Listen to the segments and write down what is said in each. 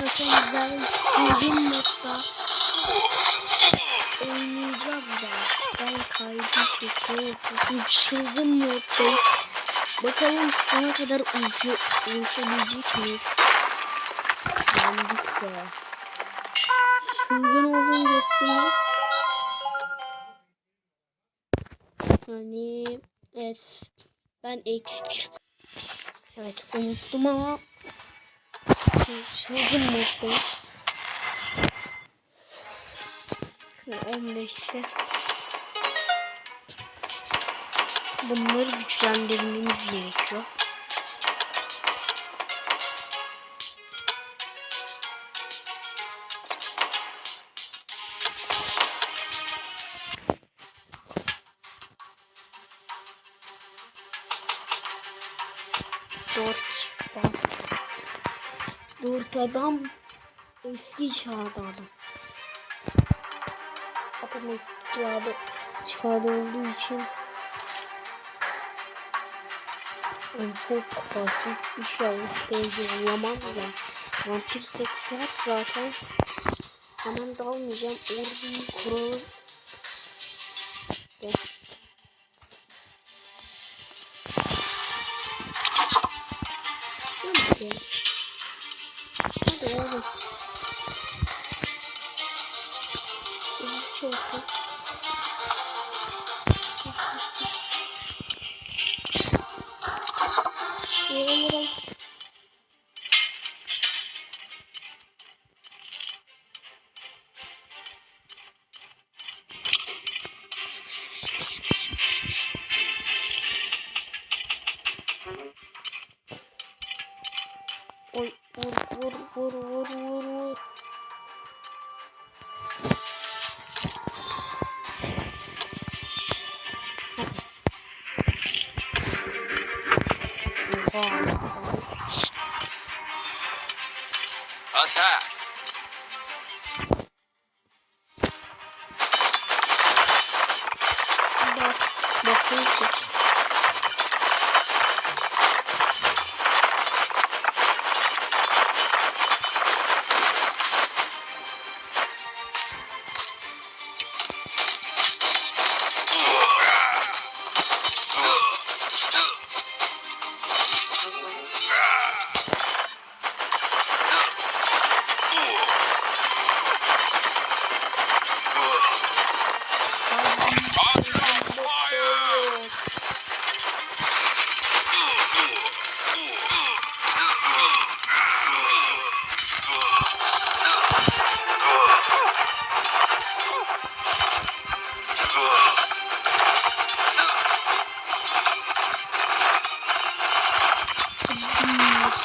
Arkadaşlar çılgın modda oynayacağız da. Ben kaydı çekiyorum. Çılgın moddayız. Bakalım sona kadar uyuşu, uyuşabilecek miyiz? Yandık ya. Çılgın olduğunu gösteriyor. Hani es ben eksik. Evet unuttum ama çılgın moddayız. Şimdi 15 ise bunları güçlendirmemiz gerekiyor. Adam eski çağda adam. Adam eski çağda, çağda olduğu için yani çok basit inşallah bence olamaz ya. Vampir seks var zaten. Hemen dalmayacağım. Orduyu kuralım. Gel. Vur vur vur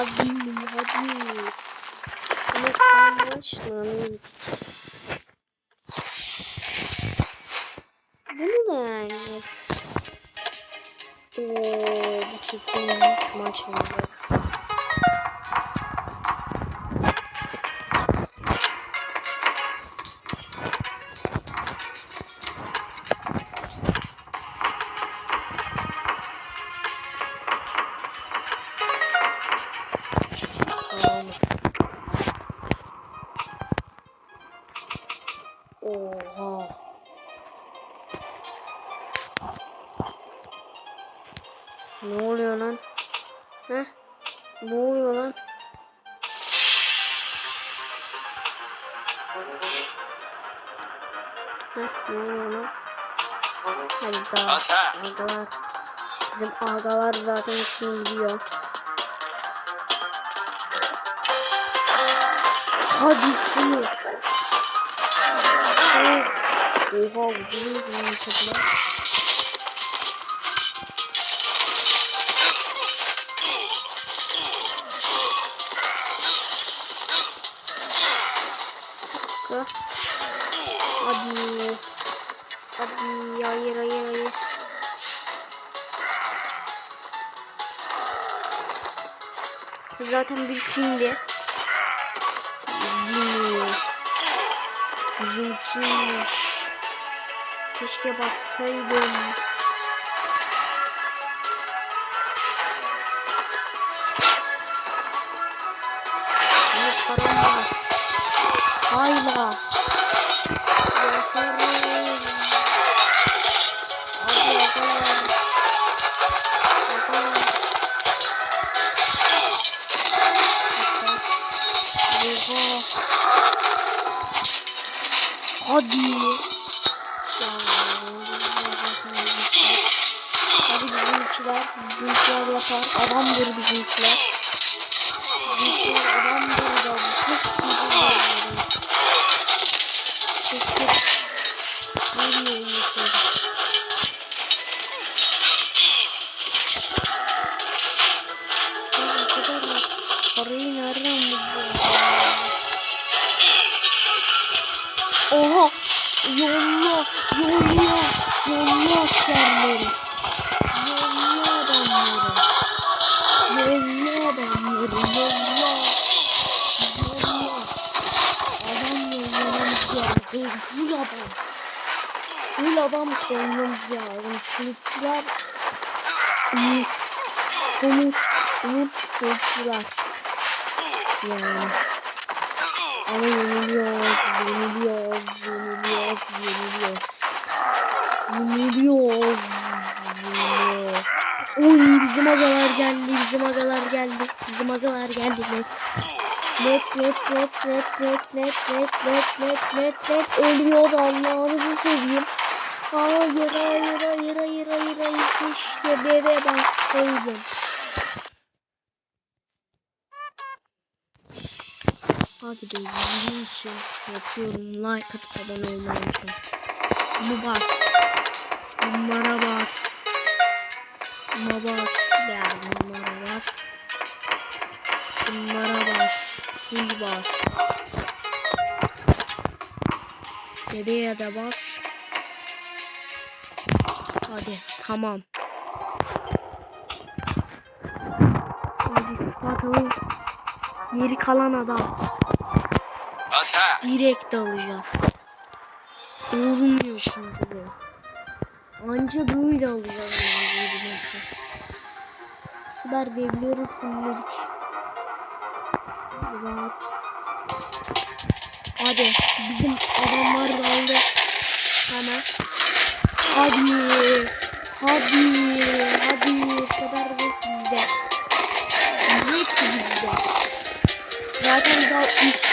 Hadi, hadi. Ama kalmışlar. Bunu agalar. Bizim agalar zaten işini biliyor. Hadi şunu. Oha uzun uzun toplar. Zaten bir şimdi. Bizimki. Keşke bassaydım. Adam koymamız lazım. Sınıfçılar umut. Umut. Umut sınıfçılar. Yani. Ama yeniliyoruz, yeniliyoruz, yeniliyoruz, yeniliyoruz. Yeniliyoruz. yeniliyoruz. Oy bizim agalar geldi, bizim agalar geldi, bizim agalar geldi. Net, net, net, net, net, net, net, net, net, net, net, ölüyor Allah'ınızı seveyim. Hayır, hayır, hayır, hayır, hayır, hayır, keşke bebe bassaydım. Hadi be bizim için yapıyorum. Like atıp abone olmayı unutmayın. Ama bak. Bunlara bak. Ama bak. Yani bunlara bak. Bunlara bak. Full bak. Nereye de bak. Hadi tamam. Hadi bakalım. Geri kalan adam. Attack! Direkt alacağız. Olmuyor çünkü bu. Anca böyle alacağız yani. Süper devleri fulledik. Rahat. Hadi bizim adamlar da aldı. Hemen. Hadi. Hadi. Hadi. Kadar yok bize. Yok. Zaten daha 3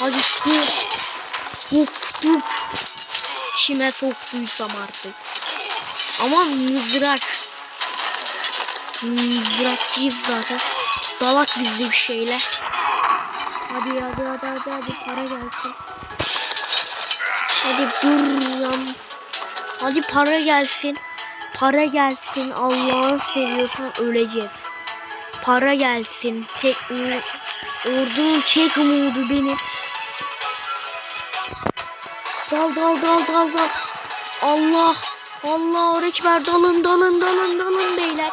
Hadi. Su. Soktum. Kime soktuysam artık. Ama mızrak. Mızrakçıyız zaten. Dalak bizde bir şeyler. Hadi hadi hadi hadi hadi para gelsin. Hadi dur ya. Hadi para gelsin. Para gelsin. Allah'ını seviyorsan öleceğiz. Para gelsin. Tek ordunun çek umudu beni. Dal dal dal dal dal. Allah. Allah ekber dalın dalın dalın dalın beyler.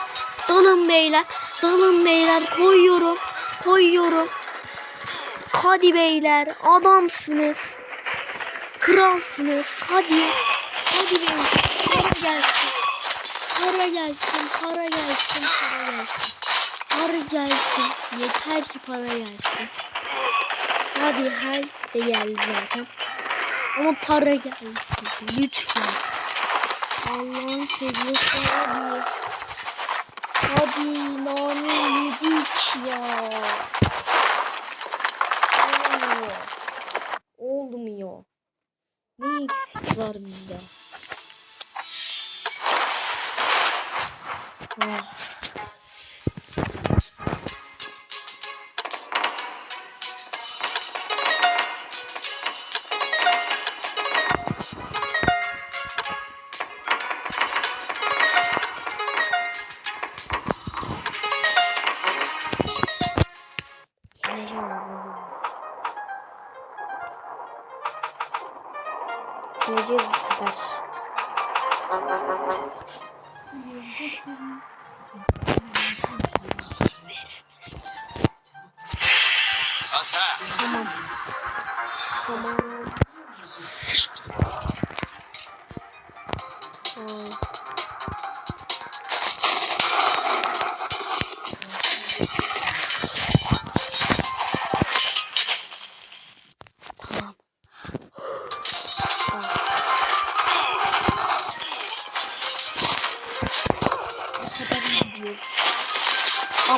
Dalın beyler. Dalın beyler. Koyuyorum. Koyuyorum. Hadi beyler. Adamsınız. Kralsınız. Hadi. Hadi beyler. Para gelsin. Para gelsin. Para gelsin. Para gelsin. Para gelsin. Yeter ki para gelsin. Hadi her de geldi zaten. Ama para gelsin. Lütfen. Allah'ın seviyorsa Hadi nane yedik ya. Olmuyor. Olmuyor. Ne eksik var bizde? Ah. yeneceğiz bu sefer. Tamam. Tamam.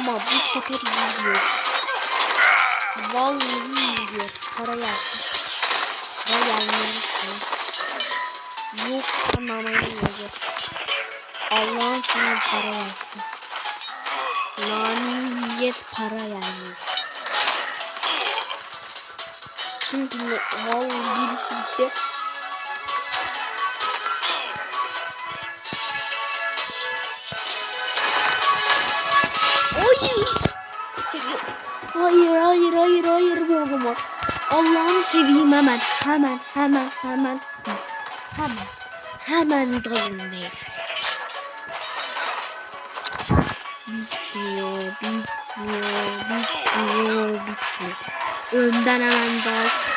Ama bu sefer gidiyoruz. Vallahi iyi gidiyor. Para gelsin. Para gelmemişsin. Yok anlamaya gelecek. Allah'ın sana para versin. Nani yes para gelmiyor. Çünkü vallahi birisi gitti. Hayır. Hayır hayır hayır hayır bu olmaz. Allah'ını seveyim hemen hemen hemen hemen hemen hemen dayılmayın. Bitmiyor bitmiyor bitmiyor bitmiyor. Önden hemen dal.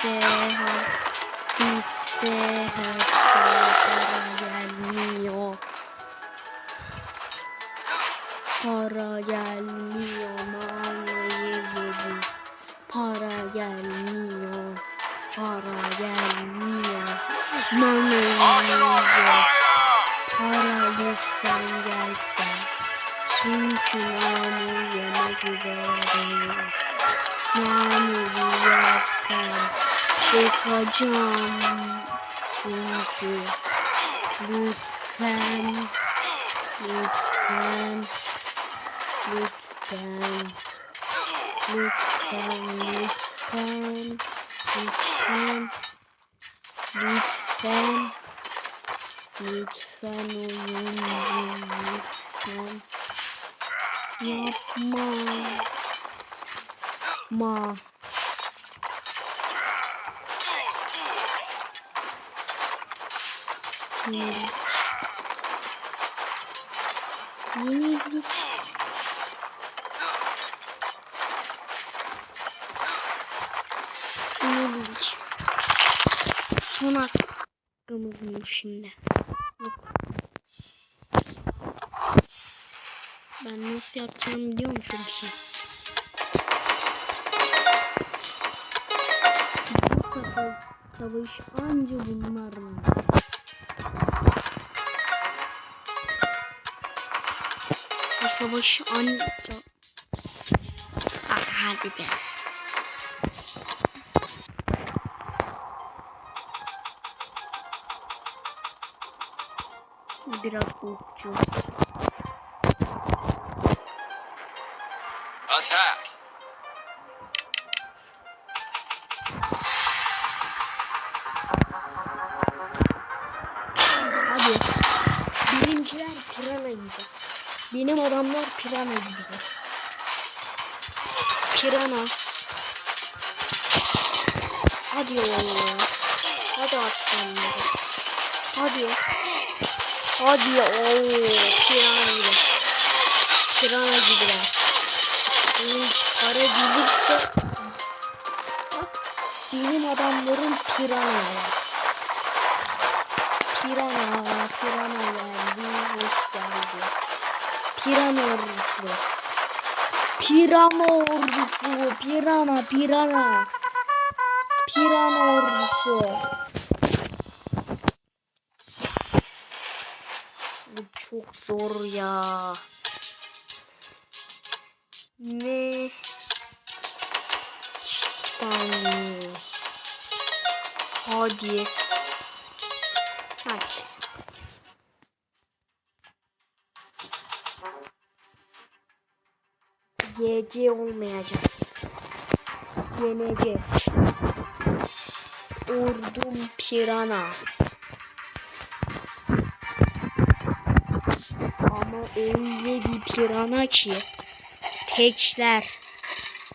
Ha bitse ha para, gelmiyor. Para gelmiyor manayı yedim. Para gelmiyor. Para gelmiyor. Manayı yiyeceğiz. Para lütfen gelsin. Çünkü nane yemek üzereyim. Yersen çıkacağım çünkü lütfen lütfen lütfen lütfen lütfen lütfen lütfen lütfen oyuncum lütfen. Yapma. Ma. Yenilik. Yenilik. Yenilik. Son hakkımız bu şimdi. Ben nasıl yapacağımı biliyor musun ki? Bu kadar savaş anca bunlar savaşı anca... Ah, hadi be. Biraz okçu. Attack! Hadi. Benimkiler pirana gibi. Benim adamlar pirana gibi. Pirana. Hadi oğlum. Hadi aslanlarım. Hadi. Hadi ooo. Pirana gibi. Pirana gibiler. Benim para gelirse Bak, benim adamlarım pirana. Pirana, pirana geldi, hoş geldi. Pirana ordusu. Pirana ordusu, pirana, pirana. Pirana ordusu. Bu çok zor ya. Ne? Tane. Hadi. YC olmayacak. YNC. Ordum pirana. Ama öyle bir pirana ki tekler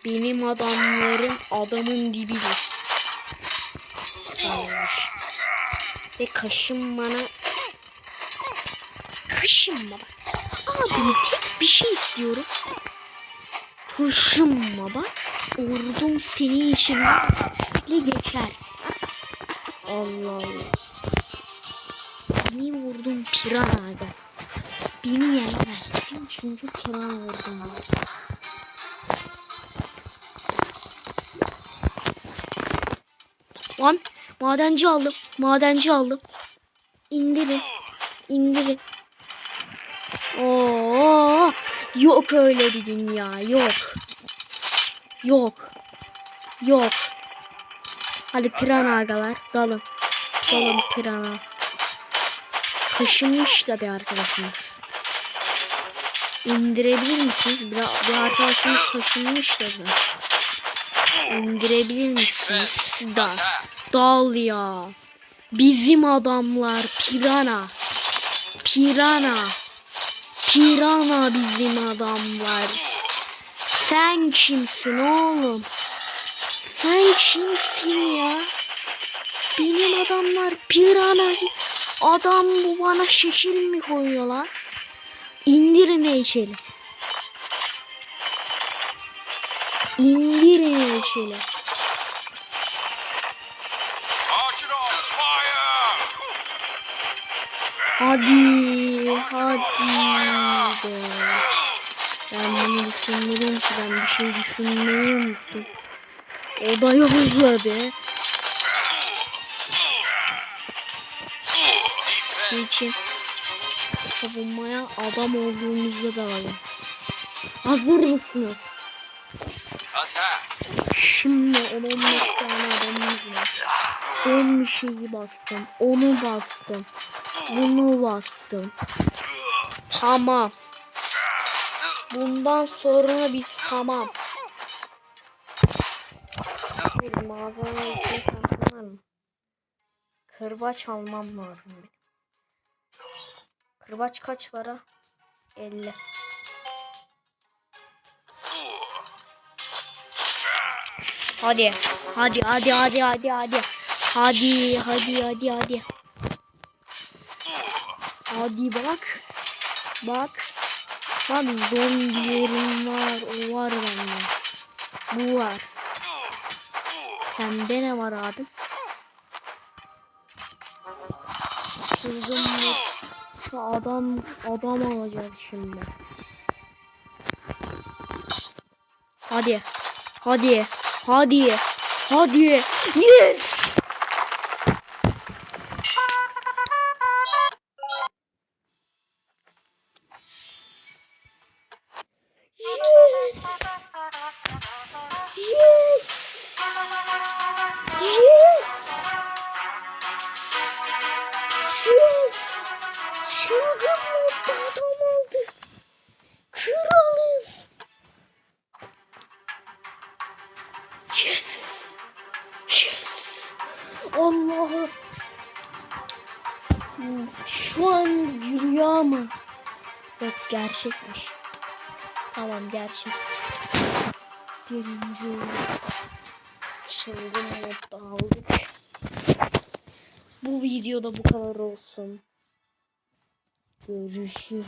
benim adamların adamın dibidir. Ve kaşınmana kaşınma bak. Abi tek bir şey istiyorum. Kaşınma bak. Ordum senin işinle geçer. Allah Allah. Benim ordum piranaga. Beni yenmezsin çünkü piran ordum var. Lan madenci aldım. Madenci aldım. İndirin. İndirin. Oo, yok öyle bir dünya. Yok. Yok. Yok. Hadi pirana agalar. Dalın. Dalın pirana. Kaşınmış da bir arkadaşımız. İndirebilir misiniz? Bir, bir arkadaşımız kaşınmış da biraz. İndirebilir misiniz? Da. Dal ya. Bizim adamlar pirana. Pirana. Pirana bizim adamlar. Sen kimsin oğlum? Sen kimsin ya? Benim adamlar pirana. Adam bu bana şekil mi koyuyorlar? İndirin heykeli. İndirin heykeli. Hadi, hadi be. Ben bunu düşünmedim ki ben bir şey düşünmeyi unuttum. O da yolladı. Geçin. Savunmaya adam olduğumuzda da varız. Hazır mısınız? Şimdi 10-15 tane adamımız var. Son bir şeyi bastım. Onu bastım. Bunu bastım. Tamam. Bundan sonra biz tamam. Kırbaç almam lazım. Kırbaç kaç para? 50. Hadi. Hadi hadi hadi hadi hadi. Hadi hadi hadi hadi. Hadi bak. Bak. Bak zombilerim var. O var bende. Bu var. Sende ne var abi? Mı? Şu adam adam alacak şimdi. Hadi. Hadi. Hadi. Hadi. Yes! Tamam gerçek. Birinci. Çılgın modda aldık. Bu videoda bu kadar olsun. Görüşürüz.